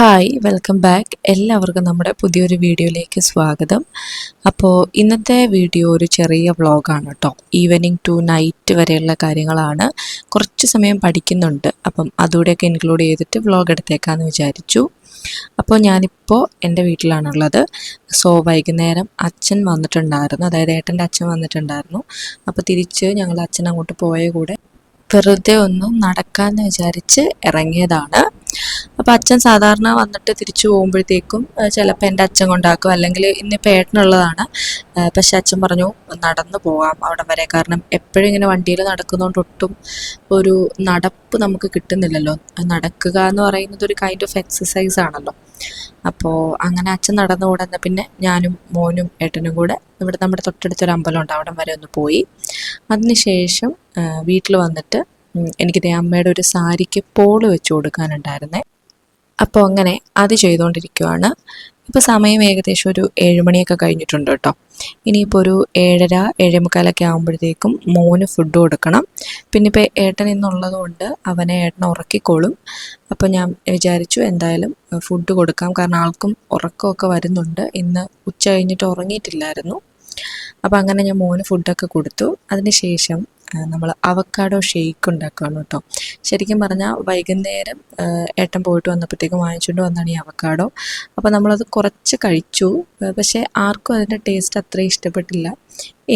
Hi welcome back എല്ലാവർക്കും നമ്മുടെ പുതിയൊരു വീഡിയോയിലേക്ക് സ്വാഗതം. അപ്പോൾ ഇന്നത്തെ വീഡിയോ ഒരു ചെറിയ വ്ളോഗാണ് കേട്ടോ. ഈവനിങ് ടു നൈറ്റ് വരെയുള്ള കാര്യങ്ങളാണ്. കുറച്ച് സമയം പഠിക്കുന്നുണ്ട്. അപ്പം അതുകൂടെയൊക്കെ ഇൻക്ലൂഡ് ചെയ്തിട്ട് വ്ളോഗ് എടുത്തേക്കാമെന്ന് വിചാരിച്ചു. അപ്പോൾ ഞാനിപ്പോൾ എന്റെ വീട്ടിലാണുള്ളത്. സോ വൈകുന്നേരം അച്ഛൻ വന്നിട്ടുണ്ടായിരുന്നു. അതായത് ഏട്ടന്റെ അച്ഛൻ വന്നിട്ടുണ്ടായിരുന്നു. അപ്പോൾ തിരിച്ച് ഞങ്ങൾ അച്ഛൻ അങ്ങോട്ട് പോയ കൂടെ വെറുതെ ഒന്ന് നടക്കാമെന്ന് വിചാരിച്ച് ഇറങ്ങിയതാണ്. അപ്പോൾ അച്ഛൻ സാധാരണ വന്നിട്ട് തിരിച്ചു പോകുമ്പോഴത്തേക്കും ചിലപ്പോൾ എന്റെ അച്ഛൻ കൊണ്ടാക്കും. അല്ലെങ്കിൽ ഇന്നിപ്പോൾ ഏട്ടനുള്ളതാണ്. പക്ഷെ അച്ഛൻ പറഞ്ഞു നടന്നു പോകാം അവിടെ വരെ. കാരണം എപ്പോഴും ഇങ്ങനെ വണ്ടിയിൽ നടക്കുന്നതുകൊണ്ട് ഒട്ടും ഒരു നടപ്പ് നമുക്ക് കിട്ടുന്നില്ലല്ലോ. നടക്കുക എന്ന് പറയുന്നത് ഒരു കൈൻഡ് ഓഫ് എക്സസൈസ് ആണല്ലോ. അപ്പോൾ അങ്ങനെ അച്ഛൻ നടന്നു കൂടെ പിന്നെ ഞാനും മോനും ഏട്ടനും കൂടെ ഇവിടെ നമ്മുടെ തൊട്ടടുത്തൊരു അമ്പലമുണ്ട്. അവിടെ വരെ ഒന്ന് പോയി. അതിനുശേഷം വീട്ടിൽ വന്നിട്ട് ഉം, എനിക്ക് ദേ അമ്മയുടെ ഒരു സാരിക്ക് പോൾ വെച്ച് കൊടുക്കാനുണ്ടായിരുന്നേ. അപ്പോൾ അങ്ങനെ അത് ചെയ്തുകൊണ്ടിരിക്കുവാണ് ഇപ്പോൾ സമയം ഏകദേശം ഒരു ഏഴുമണിയൊക്കെ കഴിഞ്ഞിട്ടുണ്ട് കേട്ടോ. ഇനിയിപ്പോൾ ഒരു ഏഴര ഏഴേമുക്കാലൊക്കെ ആകുമ്പോഴത്തേക്കും മോന് ഫുഡ് കൊടുക്കണം. പിന്നെ ഇപ്പോൾ ഏട്ടൻ ഇന്നുള്ളത് കൊണ്ട് അവനെ ഏട്ടൻ ഉറക്കിക്കോളും. അപ്പോൾ ഞാൻ വിചാരിച്ചു എന്തായാലും ഫുഡ് കൊടുക്കാം. കാരണം ആൾക്കും ഉറക്കമൊക്കെ വരുന്നുണ്ട്. ഇന്ന് ഉച്ച കഴിഞ്ഞിട്ട് ഉറങ്ങിയിട്ടില്ലായിരുന്നു. അപ്പോൾ അങ്ങനെ ഞാൻ മോന് ഫുഡൊക്കെ കൊടുത്തു. അതിനുശേഷം നമ്മൾ അവക്കാഡോ ഷേക്ക് ഉണ്ടാക്കുകയാണ് കേട്ടോ. ശരിക്കും പറഞ്ഞാൽ വൈകുന്നേരം ഏട്ടൻ പോയിട്ട് വന്നപ്പോഴത്തേക്കും വാങ്ങിച്ചുകൊണ്ട് വന്നാണ് ഈ അവക്കാഡോ അപ്പോൾ നമ്മളത് കുറച്ച് കഴിച്ചു. പക്ഷേ ആർക്കും അതിന്റെ ടേസ്റ്റ് അത്ര ഇഷ്ടപ്പെട്ടില്ല.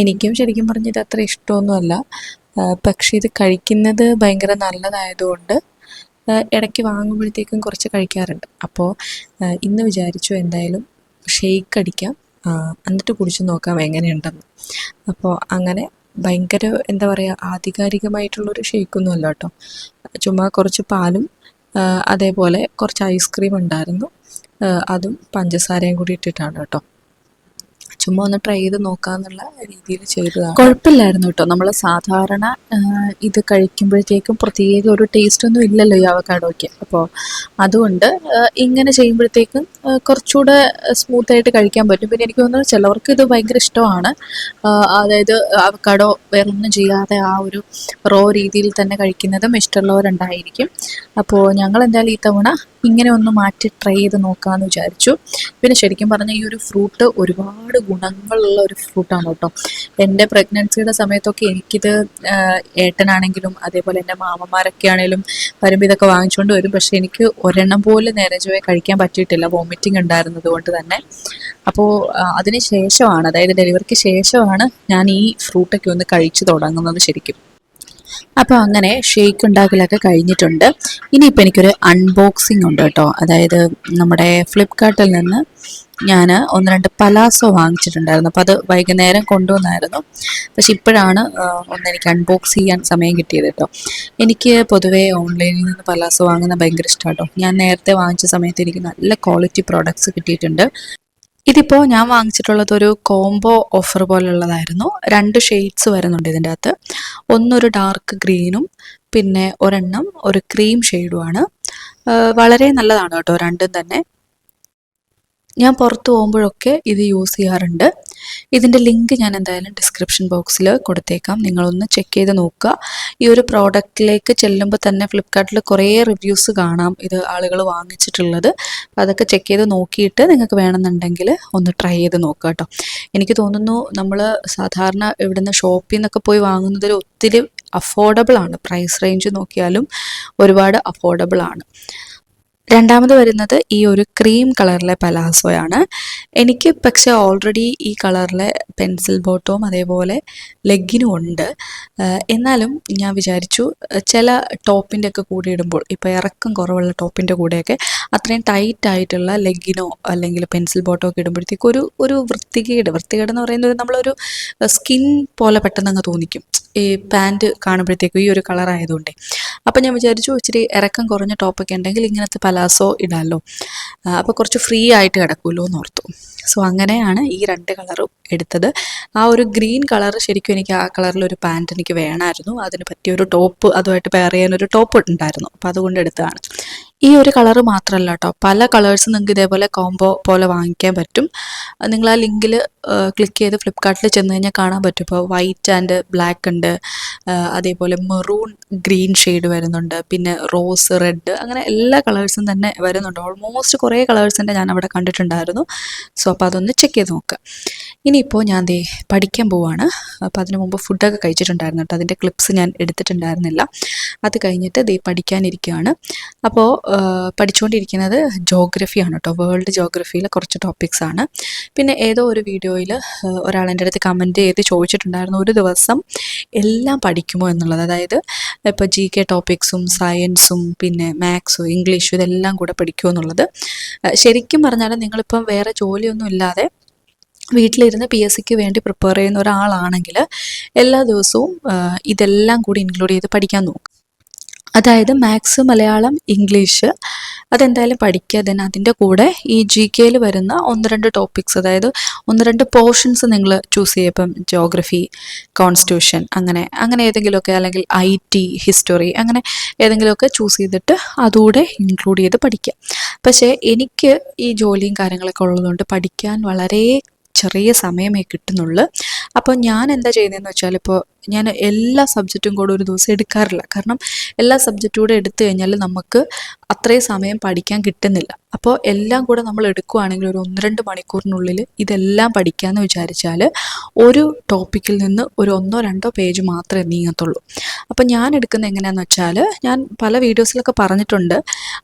എനിക്കും ശരിക്കും പറഞ്ഞാൽ ഇത് അത്ര ഇഷ്ടമൊന്നുമല്ല. പക്ഷേ ഇത് കഴിക്കുന്നത് ഭയങ്കര നല്ലതായതുകൊണ്ട് ഇടയ്ക്ക് വാങ്ങുമ്പോഴത്തേക്കും കുറച്ച് കഴിക്കാറുണ്ട്. അപ്പോൾ ഇന്ന് വിചാരിച്ചു എന്തായാലും ഷെയ്ക്ക് അടിക്കാം. എന്നിട്ട് കുടിച്ച് നോക്കാം എങ്ങനെയുണ്ടെന്ന്. അപ്പോൾ അങ്ങനെ ഭയങ്കര എന്താ പറയുക ആധികാരികമായിട്ടുള്ളൊരു ഷേക്കൊന്നും അല്ല കേട്ടോ. ചുമ്മാ കുറച്ച് പാലും അതേപോലെ കുറച്ച് ഐസ്ക്രീം ഉണ്ടായിരുന്നു. അതും പഞ്ചസാരയും കൂടി ഇട്ടിട്ടാണ് കേട്ടോ. ചുമ്മാ ഒന്ന് ട്രൈ ചെയ്ത് നോക്കാന്നുള്ള രീതിയിൽ ചെയ്തതാണ്. കുഴപ്പമില്ലായിരുന്നു കേട്ടോ. നമ്മൾ സാധാരണ ഇത് കഴിക്കുമ്പോഴത്തേക്കും പ്രത്യേക ഒരു ടേസ്റ്റ് ഒന്നും ഇല്ലല്ലോ ഈ അവക്കാടൊക്കെ അപ്പോൾ അതുകൊണ്ട് ഇങ്ങനെ ചെയ്യുമ്പോഴത്തേക്കും കുറച്ചുകൂടെ സ്മൂത്ത് ആയിട്ട് കഴിക്കാൻ പറ്റും. പിന്നെ എനിക്ക് തോന്നുന്നു ചിലവർക്ക് ഇത് ഭയങ്കര ഇഷ്ടമാണ്. അതായത് അവക്കാടോ വേറെ ഒന്നും ചെയ്യാതെ ആ ഒരു റോ രീതിയിൽ തന്നെ കഴിക്കുന്നതും ഇഷ്ടമുള്ളവരുണ്ടായിരിക്കും. അപ്പോൾ ഞങ്ങൾ എന്തായാലും ഈ തവണ ഇങ്ങനെ ഒന്ന് മാറ്റി ട്രൈ ചെയ്ത് നോക്കാമെന്ന് വിചാരിച്ചു. പിന്നെ ശരിക്കും പറഞ്ഞാൽ ഈ ഒരു ഫ്രൂട്ട് ഒരുപാട് ഗുണങ്ങളുള്ള ഒരു ഫ്രൂട്ടാണ് കേട്ടോ. എന്റെ പ്രഗ്നൻസിയുടെ സമയത്തൊക്കെ എനിക്കിത് ഏട്ടനാണെങ്കിലും അതേപോലെ എന്റെ മാമന്മാരൊക്കെ ആണെങ്കിലും വരുമ്പോൾ ഇതൊക്കെ വാങ്ങിച്ചുകൊണ്ട് വരും. പക്ഷേ എനിക്ക് ഒരെണ്ണം പോലും നേരെ കഴിക്കാൻ പറ്റിയിട്ടില്ല. വോമിറ്റിംഗ് ഉണ്ടായിരുന്നത് കൊണ്ട് തന്നെ. അപ്പോൾ അതിന് ശേഷമാണ് അതായത് ഡെലിവറിക്ക് ശേഷമാണ് ഞാൻ ഈ ഫ്രൂട്ടൊക്കെ ഒന്ന് കഴിച്ചു തുടങ്ങുന്നത് ശരിക്കും. അപ്പോൾ അങ്ങനെ ഷേക്ക് ഉണ്ടാക്കലൊക്കെ കഴിഞ്ഞിട്ടുണ്ട്. ഇനിയിപ്പോൾ എനിക്കൊരു അൺബോക്സിംഗ് ഉണ്ട് കേട്ടോ. അതായത് നമ്മുടെ ഫ്ലിപ്കാർട്ടിൽ നിന്ന് ഞാൻ ഒന്ന് രണ്ട് പലാസോ വാങ്ങിച്ചിട്ടുണ്ടായിരുന്നു. അപ്പോൾ അത് വൈകുന്നേരം കൊണ്ടുവന്നായിരുന്നു. പക്ഷെ ഇപ്പോഴാണ് ഒന്ന് എനിക്ക് അൺബോക്സ് ചെയ്യാൻ സമയം കിട്ടിയത് കേട്ടോ. എനിക്ക് പൊതുവേ ഓൺലൈനിൽ നിന്ന് പലാസോ വാങ്ങുന്ന ഭയങ്കര ഇഷ്ടമാണ് ഞാൻ നേരത്തെ വാങ്ങിച്ച സമയത്ത് എനിക്ക് നല്ല ക്വാളിറ്റി പ്രോഡക്ട്സ് കിട്ടിയിട്ടുണ്ട്. ഇതിപ്പോൾ ഞാൻ വാങ്ങിച്ചിട്ടുള്ളത് ഒരു കോംബോ ഓഫർ പോലുള്ളതായിരുന്നു. രണ്ട് ഷെയ്ഡ്സ് വരുന്നുണ്ട് ഇതിന്റെ അകത്ത് ഒന്നൊരു ഡാർക്ക് ഗ്രീനും പിന്നെ ഒരെണ്ണം ഒരു ക്രീം ഷെയ്ഡുമാണ് വളരെ നല്ലതാണ് കേട്ടോ രണ്ടും തന്നെ. ഞാൻ പുറത്ത് പോകുമ്പോഴൊക്കെ ഇത് യൂസ് ചെയ്യാറുണ്ട്. ഇതിന്റെ ലിങ്ക് ഞാൻ എന്തായാലും ഡിസ്ക്രിപ്ഷൻ ബോക്സിൽ കൊടുത്തേക്കാം. നിങ്ങളൊന്ന് ചെക്ക് ചെയ്ത് നോക്കുക. ഈ ഒരു പ്രോഡക്റ്റിലേക്ക് ചെല്ലുമ്പോൾ തന്നെ ഫ്ലിപ്കാർട്ടിൽ കുറേ റിവ്യൂസ് കാണാം ഇത് ആളുകൾ വാങ്ങിച്ചിട്ടുള്ളത്. അപ്പോൾ അതൊക്കെ ചെക്ക് ചെയ്ത് നോക്കിയിട്ട് നിങ്ങൾക്ക് വേണമെന്നുണ്ടെങ്കിൽ ഒന്ന് ട്രൈ ചെയ്ത് നോക്കുക കേട്ടോ. എനിക്ക് തോന്നുന്നു നമ്മൾ സാധാരണ ഇവിടുന്ന് ഷോപ്പിൽ നിന്നൊക്കെ പോയി വാങ്ങുന്നതിൽ ഒത്തിരി അഫോർഡബിൾ ആണ്. പ്രൈസ് റേഞ്ച് നോക്കിയാലും ഒരുപാട് അഫോർഡബിൾ ആണ്. രണ്ടാമത് വരുന്നത് ഈ ഒരു ക്രീം കളറിലെ പലാസോയാണ്. എനിക്ക് പക്ഷേ ഓൾറെഡി ഈ കളറിലെ പെൻസിൽ ബോട്ടവും അതേപോലെ ലെഗിനും ഉണ്ട്. എന്നാലും ഞാൻ വിചാരിച്ചു ചില ടോപ്പിന്റെ ഒക്കെ കൂടെ ഇടുമ്പോൾ ഇപ്പോൾ ഇറക്കം കുറവുള്ള ടോപ്പിന്റെ കൂടെയൊക്കെ അത്രയും ടൈറ്റ് ആയിട്ടുള്ള ലെഗിനോ അല്ലെങ്കിൽ പെൻസിൽ ബോട്ടോ ഒക്കെ ഇടുമ്പോഴത്തേക്കും ഒരു ഒരു വൃത്തികേട്. വൃത്തികേട് എന്ന് പറയുന്നത് നമ്മളൊരു സ്കിൻ പോലെ പെട്ടെന്ന് അങ്ങ് തോന്നിക്കും. ഈ പാന്റ് കാണുമ്പോഴത്തേക്കും ഈ ഒരു കളർ ആയതുകൊണ്ട്. അപ്പം ഞാൻ വിചാരിച്ചു ഇച്ചിരി ഇറക്കം കുറഞ്ഞ ടോപ്പൊക്കെ ഉണ്ടെങ്കിൽ ഇങ്ങനത്തെ പലാസോ ഇടാമല്ലോ അപ്പോൾ കുറച്ച് ഫ്രീ ആയിട്ട് കിടക്കുമല്ലോ എന്ന് ഓർത്തു. സോ അങ്ങനെയാണ് ഈ രണ്ട് കളറും എടുത്തത്. ആ ഒരു ഗ്രീൻ കളർ ശരിക്കും എനിക്ക് ആ കളറിൽ ഒരു പാന്റ് എനിക്ക് വേണമായിരുന്നു. അതിന് പറ്റിയ ഒരു ടോപ്പ് അതുമായിട്ട് പെയർ ചെയ്യാൻ ഒരു ടോപ്പ് ഉണ്ടായിരുന്നു. അപ്പോൾ അതുകൊണ്ട് എടുത്തതാണ്. ഈ ഒരു കളർ മാത്രമല്ല കേട്ടോ പല കളേഴ്സ് നിങ്ങൾക്ക് ഇതേപോലെ കോംബോ പോലെ വാങ്ങിക്കാൻ പറ്റും. നിങ്ങൾ ആ ലിങ്കിൽ ക്ലിക്ക് ചെയ്ത് ഫ്ലിപ്കാർട്ടിൽ ചെന്ന് കഴിഞ്ഞാൽ കാണാൻ പറ്റും. ഇപ്പോൾ വൈറ്റ് ആൻഡ് ബ്ലാക്ക് ഉണ്ട്. അതേപോലെ മെറൂൺ ഗ്രീൻ ഷെയ്ഡ് വരുന്നുണ്ട്. പിന്നെ റോസ് റെഡ് അങ്ങനെ എല്ലാ കളേഴ്സും തന്നെ വരുന്നുണ്ട്. ഓൾമോസ്റ്റ് കുറേ കളേഴ്സിന്റെ ഞാൻ അവിടെ കണ്ടിട്ടുണ്ടായിരുന്നു. സോ അപ്പോൾ അതൊന്ന് ചെക്ക് ചെയ്ത് നോക്കുക ഇനിയിപ്പോൾ ഞാൻ ദേ പഠിക്കാൻ പോവാണ്. അപ്പോൾ അതിന് മുമ്പ് ഫുഡൊക്കെ കഴിച്ചിട്ടുണ്ടായിരുന്നു കേട്ടോ. അതിന്റെ ക്ലിപ്സ് ഞാൻ എടുത്തിട്ടുണ്ടായിരുന്നില്ല. അത് കഴിഞ്ഞിട്ട് ദേ പഠിക്കാനിരിക്കുകയാണ് അപ്പോൾ പഠിച്ചുകൊണ്ടിരിക്കുന്നത് ജോഗ്രഫിയാണ് കേട്ടോ. വേൾഡ് ജോഗ്രഫിയിലെ കുറച്ച് ടോപ്പിക്സ് ആണ്. പിന്നെ ഏതോ ഒരു വീഡിയോയിൽ ഒരാൾ എന്റെ അടുത്ത് കമന്റ് ചെയ്ത് ചോദിച്ചിട്ടുണ്ടായിരുന്നു ഒരു ദിവസം എല്ലാം പഠിക്കുമോ എന്നുള്ളത്? അതായത് ഇപ്പോൾ ജി കെ ടോപ്പിക്സും സയൻസും പിന്നെ മാത്സും ഇംഗ്ലീഷും ഇതെല്ലാം കൂടെ പഠിക്കുമോ എന്നുള്ളത്. ശരിക്കും പറഞ്ഞാൽ നിങ്ങളിപ്പം വേറെ ജോലിയൊന്നും ഇല്ലാതെ വീട്ടിലിരുന്ന് പി എസ് സിക്ക് വേണ്ടി പ്രിപ്പയർ ചെയ്യുന്ന ഒരാളാണെങ്കിൽ എല്ലാ ദിവസവും ഇതെല്ലാം കൂടി ഇൻക്ലൂഡ് ചെയ്ത് പഠിക്കാൻ നോക്കും. അതായത് മാത്സ് മലയാളം ഇംഗ്ലീഷ് അതെന്തായാലും പഠിക്കുക ദെൻ അതിന്റെ കൂടെ ഈ ജി കെയിൽ വരുന്ന ഒന്ന് രണ്ട് ടോപ്പിക്സ് അതായത് ഒന്ന് രണ്ട് പോർഷൻസ് നിങ്ങൾ ചൂസ് ചെയ്യുക. ഇപ്പം ജോഗ്രഫി കോൺസ്റ്റിറ്റ്യൂഷൻ അങ്ങനെ അങ്ങനെ ഏതെങ്കിലുമൊക്കെ അല്ലെങ്കിൽ ഐ ടി ഹിസ്റ്ററി അങ്ങനെ ഏതെങ്കിലുമൊക്കെ ചൂസ് ചെയ്തിട്ട് അതുകൂടെ ഇൻക്ലൂഡ് ചെയ്ത് പഠിക്കുക. പക്ഷേ എനിക്ക് ഈ ജോലിയും കാര്യങ്ങളൊക്കെ ഉള്ളതുകൊണ്ട് പഠിക്കാൻ വളരെ ചെറിയ സമയമേ കിട്ടുന്നുള്ളൂ. അപ്പോൾ ഞാൻ എന്താ ചെയ്യുന്നതെന്ന് വെച്ചാൽ ഇപ്പോൾ ഞാൻ എല്ലാ സബ്ജക്റ്റും കൂടെ ഒരു ദിവസം എടുക്കാറില്ല. കാരണം എല്ലാ സബ്ജക്റ്റും കൂടെ എടുത്തു കഴിഞ്ഞാൽ നമുക്ക് അത്രയും സമയം പഠിക്കാൻ കിട്ടുന്നില്ല. അപ്പോൾ എല്ലാം കൂടെ നമ്മൾ എടുക്കുകയാണെങ്കിൽ ഒരു ഒന്ന് രണ്ട് മണിക്കൂറിനുള്ളിൽ ഇതെല്ലാം പഠിക്കാമെന്ന് വിചാരിച്ചാൽ ഒരു ടോപ്പിക്കിൽ നിന്ന് ഒരു ഒന്നോ രണ്ടോ പേജ് മാത്രമേ നീങ്ങത്തുള്ളൂ അപ്പോൾ ഞാൻ എടുക്കുന്നത് എങ്ങനെയാണെന്ന് വെച്ചാൽ ഞാൻ പല വീഡിയോസിലൊക്കെ പറഞ്ഞിട്ടുണ്ട്.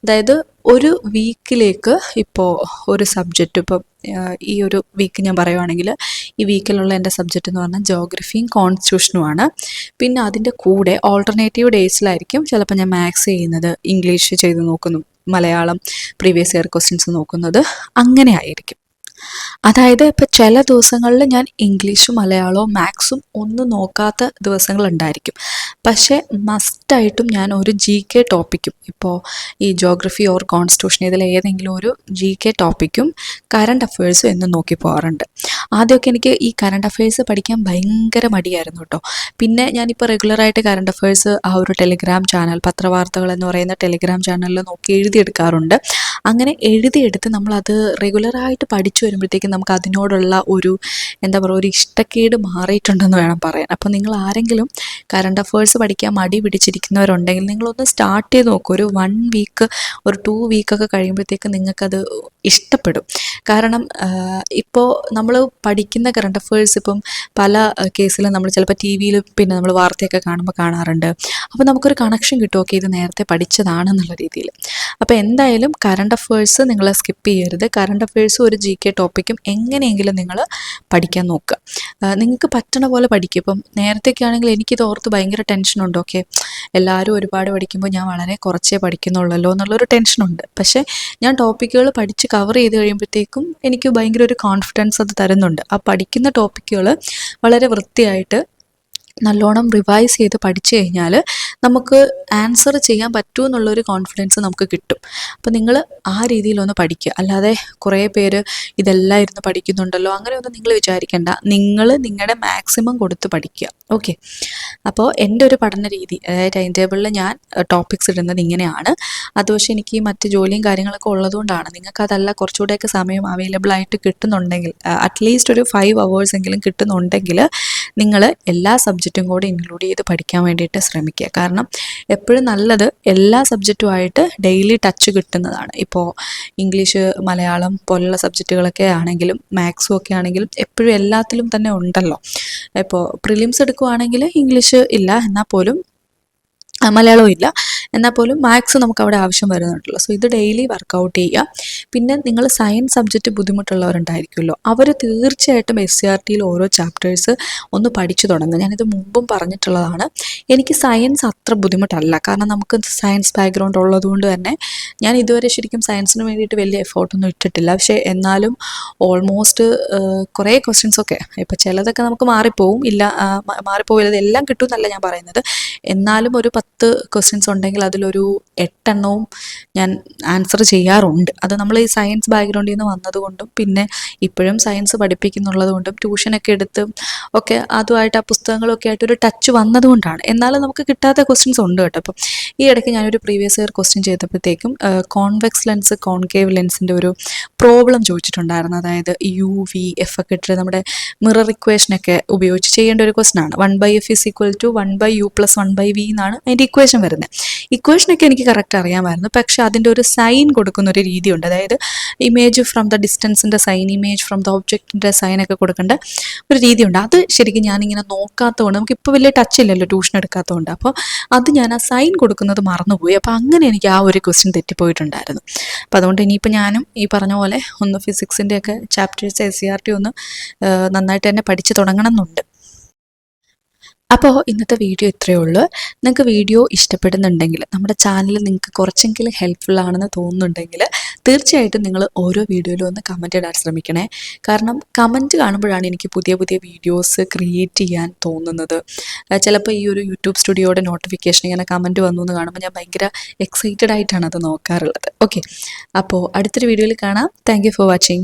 അതായത് ഒരു വീക്കിലേക്ക് ഇപ്പോൾ ഒരു സബ്ജക്റ്റ് ഇപ്പോൾ ഈ ഒരു വീക്ക് ഞാൻ പറയുവാണെങ്കിൽ ഈ വീക്കിലുള്ള എന്റെ സബ്ജക്റ്റ് എന്ന് പറഞ്ഞാൽ ജോഗ്രഫിയും കോൺസ്റ്റിറ്റ്യൂഷനുമാണ് പിന്നെ അതിന്റെ കൂടെ ഓൾട്ടർനേറ്റീവ് ഡേയ്സിലായിരിക്കും ചിലപ്പോൾ ഞാൻ മാത്സ് ചെയ്യുന്നത് ഇംഗ്ലീഷ് ചെയ്ത് നോക്കുന്നു മലയാളം പ്രീവിയസ് ഇയർ ക്വസ്റ്റ്യൻസ് നോക്കുന്നത്. അങ്ങനെ ആയിരിക്കും. അതായത് ഇപ്പം ചില ദിവസങ്ങളിൽ ഞാൻ ഇംഗ്ലീഷും മലയാളവും മാത്സും ഒന്നും നോക്കാത്ത ദിവസങ്ങളുണ്ടായിരിക്കും പക്ഷേ മസ്റ്റായിട്ടും ഞാൻ ഒരു ജി കെ ടോപ്പിക്കും ഇപ്പോൾ ഈ ജോഗ്രഫി ഓർ കോൺസ്റ്റിറ്റ്യൂഷൻ ഇതിൽ ഏതെങ്കിലും ഒരു ജി കെ ടോപ്പിക്കും കറണ്ട് അഫയേഴ്സും എന്നും നോക്കി പോകാറുണ്ട്. ആദ്യമൊക്കെ എനിക്ക് ഈ കറണ്ട് അഫയേഴ്സ് പഠിക്കാൻ ഭയങ്കര മടിയായിരുന്നു കേട്ടോ പിന്നെ ഞാനിപ്പോൾ റെഗുലറായിട്ട് കറണ്ട് അഫയേഴ്സ് ആ ഒരു ടെലിഗ്രാം ചാനൽ പത്രവാർത്തകൾ എന്ന് പറയുന്ന ടെലിഗ്രാം ചാനലിൽ നോക്കി എഴുതിയെടുക്കാറുണ്ട്. അങ്ങനെ എഴുതിയെടുത്ത് നമ്മളത് റെഗുലറായിട്ട് പഠിച്ചു വരുമ്പോഴത്തേക്കും നമുക്ക് അതിനോടുള്ള ഒരു എന്താ പറയുക ഒരു ഇഷ്ടക്കേട് മാറിയിട്ടുണ്ടെന്ന് വേണം പറയാൻ. അപ്പോൾ നിങ്ങൾ ആരെങ്കിലും കറണ്ട് അഫയേഴ്സ് പഠിക്കാൻ മടി പിടിച്ചിരിക്കുന്നവരുണ്ടെങ്കിൽ നിങ്ങളൊന്ന് സ്റ്റാർട്ട് ചെയ്ത് നോക്കൂ. ഒരു വൺ വീക്ക് ഒരു ടു വീക്കൊക്കെ കഴിയുമ്പോഴത്തേക്ക് നിങ്ങൾക്കത് ഇഷ്ടപ്പെടും. കാരണം ഇപ്പോൾ നമ്മൾ പഠിക്കുന്ന കറണ്ട് അഫയേഴ്സ് ഇപ്പം പല കേസിലും നമ്മൾ ചിലപ്പോൾ ടി വിയിൽ പിന്നെ നമ്മൾ വാർത്തയൊക്കെ കാണുമ്പോൾ കാണാറുണ്ട്. അപ്പോൾ നമുക്കൊരു കണക്ഷൻ കിട്ടും. ഓക്കെ ഇത് നേരത്തെ പഠിച്ചതാണെന്നുള്ള രീതിയിൽ. അപ്പോൾ എന്തായാലും കറണ്ട് അഫയേഴ്സ് നിങ്ങൾ സ്കിപ്പ് ചെയ്യരുത്. കറണ്ട് അഫയേഴ്സും ഒരു ജി കെ ടോപ്പിക്കും എങ്ങനെയെങ്കിലും നിങ്ങൾ പഠിക്കാൻ നോക്കുക. നിങ്ങൾക്ക് പറ്റണ പോലെ പഠിക്കും ഇപ്പം നേരത്തെയൊക്കെ ആണെങ്കിൽ എനിക്കിത് ഓർത്ത് ഭയങ്കര ടെൻഷനുണ്ട് ഓക്കെ എല്ലാവരും ഒരുപാട് പഠിക്കുമ്പോൾ ഞാൻ വളരെ കുറച്ചേ പഠിക്കുന്നുള്ളല്ലോ എന്നുള്ളൊരു ടെൻഷനുണ്ട് പക്ഷേ ഞാൻ ടോപ്പിക്കുകൾ പഠിച്ച് കവർ ചെയ്ത് കഴിയുമ്പോഴത്തേക്കും എനിക്ക് ഭയങ്കര ഒരു കോൺഫിഡൻസ് അത് തരുന്നുണ്ട്. ആ പഠിക്കുന്ന ടോപ്പിക്കുകൾ വളരെ വൃത്തിയായിട്ട് നല്ലോണം റിവൈസ് ചെയ്ത് പഠിച്ചു കഴിഞ്ഞാൽ നമുക്ക് ആൻസർ ചെയ്യാൻ പറ്റുമോ എന്നുള്ളൊരു കോൺഫിഡൻസ് നമുക്ക് കിട്ടും. അപ്പോൾ നിങ്ങൾ ആ രീതിയിലൊന്ന് പഠിക്കുക അല്ലാതെ കുറേ പേര് ഇതെല്ലാം ഇരുന്ന് പഠിക്കുന്നുണ്ടല്ലോ അങ്ങനെയൊന്നും നിങ്ങൾ വിചാരിക്കേണ്ട. നിങ്ങൾ നിങ്ങളുടെ മാക്സിമം കൊടുത്ത് പഠിക്കുക. ഓക്കെ അപ്പോൾ എന്റെ ഒരു പഠന രീതി അതായത് ടൈം ടേബിളിൽ ഞാൻ ടോപ്പിക്സ് ഇടുന്നത് ഇങ്ങനെയാണ്. അത് പക്ഷേ എനിക്ക് മറ്റ് ജോലിയും കാര്യങ്ങളൊക്കെ ഉള്ളതുകൊണ്ടാണ്. നിങ്ങൾക്ക് അതല്ല കുറച്ചുകൂടെയൊക്കെ സമയം അവൈലബിൾ ആയിട്ട് കിട്ടുന്നുണ്ടെങ്കിൽ അറ്റ്ലീസ്റ്റ് ഒരു ഫൈവ് അവേഴ്സ് എങ്കിലും കിട്ടുന്നുണ്ടെങ്കിൽ നിങ്ങൾ എല്ലാ സബ്ജക്റ്റും കൂടെ ഇൻക്ലൂഡ് ചെയ്ത് പഠിക്കാൻ വേണ്ടിയിട്ട് ശ്രമിക്കുക. കാരണം എപ്പോഴും നല്ലത് എല്ലാ സബ്ജക്റ്റുമായിട്ട് ഡെയിലി ടച്ച് കിട്ടുന്നതാണ്. ഇപ്പോൾ ഇംഗ്ലീഷ് മലയാളം പോലുള്ള സബ്ജക്റ്റുകളൊക്കെ ആണെങ്കിലും മാത്സും ഒക്കെ ആണെങ്കിലും എപ്പോഴും എല്ലാത്തിലും തന്നെ ഉണ്ടല്ലോ. ഇപ്പോൾ പ്രിലിംസ് എടുക്കുവാണെങ്കിൽ ഇംഗ്ലീഷ് ഇല്ല എന്നാൽ പോലും മലയാളവും ഇല്ല. എന്നാൽ പോലും മാത്സ് നമുക്ക് അവിടെ ആവശ്യം വരുന്നുണ്ടല്ലോ. സോ ഇത് ഡെയിലി വർക്കൗട്ട് ചെയ്യുക. പിന്നെ നിങ്ങൾ സയൻസ് സബ്ജക്റ്റ് ബുദ്ധിമുട്ടുള്ളവരുണ്ടായിരിക്കുമല്ലോ. അവർ തീർച്ചയായിട്ടും എസ് സി ആർ ടിയിൽ ഓരോ ചാപ്റ്റേഴ്സ് ഒന്ന് പഠിച്ചു തുടങ്ങുക ഞാനിത് മുമ്പും പറഞ്ഞിട്ടുള്ളതാണ്. എനിക്ക് സയൻസ് അത്ര ബുദ്ധിമുട്ടല്ല. കാരണം നമുക്ക് സയൻസ് ബാക്ക്ഗ്രൗണ്ട് ഉള്ളതുകൊണ്ട് തന്നെ ഞാൻ ഇതുവരെ ശരിക്കും സയൻസിന് വേണ്ടിയിട്ട് വലിയ എഫേർട്ടൊന്നും ഇട്ടിട്ടില്ല. പക്ഷേ എന്നാലും ഓൾമോസ്റ്റ് കുറേ ക്വസ്റ്റ്യൻസ് ഒക്കെ. ഇപ്പോൾ ചിലതൊക്കെ നമുക്ക് മാറിപ്പോവും. ഇല്ല മാറിപ്പോവില്ല. എല്ലാം കിട്ടും എന്നല്ല ഞാൻ പറയുന്നത്. എന്നാലും ഒരു പത്ത് പത്ത് ക്വസ്റ്റ്യൻസ് ഉണ്ടെങ്കിൽ അതിലൊരു എട്ടെണ്ണവും ഞാൻ ആൻസർ ചെയ്യാറുണ്ട്. അത് നമ്മൾ ഈ സയൻസ് ബാക്ക്ഗ്രൗണ്ടിൽ നിന്ന് വന്നതുകൊണ്ടും പിന്നെ ഇപ്പോഴും സയൻസ് പഠിപ്പിക്കുന്നുള്ളത് കൊണ്ടും ട്യൂഷനൊക്കെ എടുത്ത് ഒക്കെ അതുമായിട്ട് ആ പുസ്തകങ്ങളൊക്കെ ആയിട്ട് ഒരു ടച്ച് വന്നതുകൊണ്ടാണ്. എന്നാലും നമുക്ക് കിട്ടാത്ത ക്വസ്റ്റ്യൻസ് ഉണ്ട് കേട്ടോ. അപ്പം ഈ ഇടയ്ക്ക് ഞാനൊരു പ്രീവിയസ് ഇയർ ക്വസ്റ്റ്യൻ ചെയ്തപ്പോഴത്തേക്കും കോൺവെക്സ് ലെൻസ് കോൺകേവ് ലെൻസിന്റെ ഒരു പ്രോബ്ലം ചോദിച്ചിട്ടുണ്ടായിരുന്നു. അതായത് യു വി എഫ് ഒക്കെ ഇട്ടിട്ട് നമ്മുടെ മിറർ ഇക്വേഷനൊക്കെ ഉപയോഗിച്ച് ചെയ്യേണ്ട ഒരു ക്വസ്റ്റൻ ആണ്. One by F is equal to one by U plus one by V എന്നാണ് അതിന്റെ ഇക്വേഷൻ വരുന്നത് ഇക്വേഷനൊക്കെ എനിക്ക് കറക്റ്റ് അറിയാമായിരുന്നു. പക്ഷേ അതിന്റെ ഒരു സൈൻ കൊടുക്കുന്ന ഒരു രീതിയുണ്ട്. അതായത് ഇമേജ് ഫ്രം ദ ഡിസ്റ്റൻസിന്റെ സൈൻ ഇമേജ് ഫ്രം ദ ഒബ്ജക്റ്റിന്റെ സൈനൊക്കെ കൊടുക്കേണ്ട ഒരു രീതിയുണ്ട്. അത് ശരിക്കും ഞാനിങ്ങനെ നോക്കാത്തതുകൊണ്ട് നമുക്ക് ഇപ്പോൾ വലിയ ടച്ച് ഇല്ലല്ലോ ട്യൂഷൻ എടുക്കാത്തതുകൊണ്ട്. അപ്പോൾ അത് ഞാൻ ആ സൈൻ കൊടുക്കുന്നത് മറന്നുപോയി. അപ്പോൾ അങ്ങനെ എനിക്ക് ആ ഒരു ക്വസ്റ്റ്യൻ തെറ്റിപ്പോയിട്ടുണ്ടായിരുന്നു. അപ്പോൾ അതുകൊണ്ട് ഇനിയിപ്പോൾ ഞാനും ഈ പറഞ്ഞ പോലെ ഒന്ന് ഫിസിക്സിന്റെയൊക്കെ chapters S C R T ഒന്ന് നന്നായിട്ട് തന്നെ പഠിച്ചു തുടങ്ങണം എന്നുണ്ട്. അപ്പോൾ ഇന്നത്തെ വീഡിയോ ഇത്രയേ ഉള്ളൂ. നിങ്ങൾക്ക് വീഡിയോ ഇഷ്ടപ്പെടുന്നുണ്ടെങ്കിൽ നമ്മുടെ ചാനൽ നിങ്ങൾക്ക് കുറച്ചെങ്കിലും ഹെൽപ്ഫുൾ ആണെന്ന് തോന്നുന്നുണ്ടെങ്കിൽ തീർച്ചയായിട്ടും നിങ്ങൾ ഓരോ വീഡിയോയിലും ഒന്ന് കമന്റ് ഇടാൻ ശ്രമിക്കണേ. കാരണം കമന്റ് കാണുമ്പോഴാണ് എനിക്ക് പുതിയ പുതിയ വീഡിയോസ് ക്രിയേറ്റ് ചെയ്യാൻ തോന്നുന്നത്. ചിലപ്പോൾ ഈ ഒരു യൂട്യൂബ് സ്റ്റുഡിയോയുടെ നോട്ടിഫിക്കേഷൻ ഇങ്ങനെ കമന്റ് വന്നു എന്ന് കാണുമ്പോൾ ഞാൻ ഭയങ്കര എക്സൈറ്റഡ് ആയിട്ടാണ് അത് നോക്കാറുള്ളത്. ഓക്കെ അപ്പോൾ അടുത്തൊരു വീഡിയോയിൽ കാണാം. Thank for watching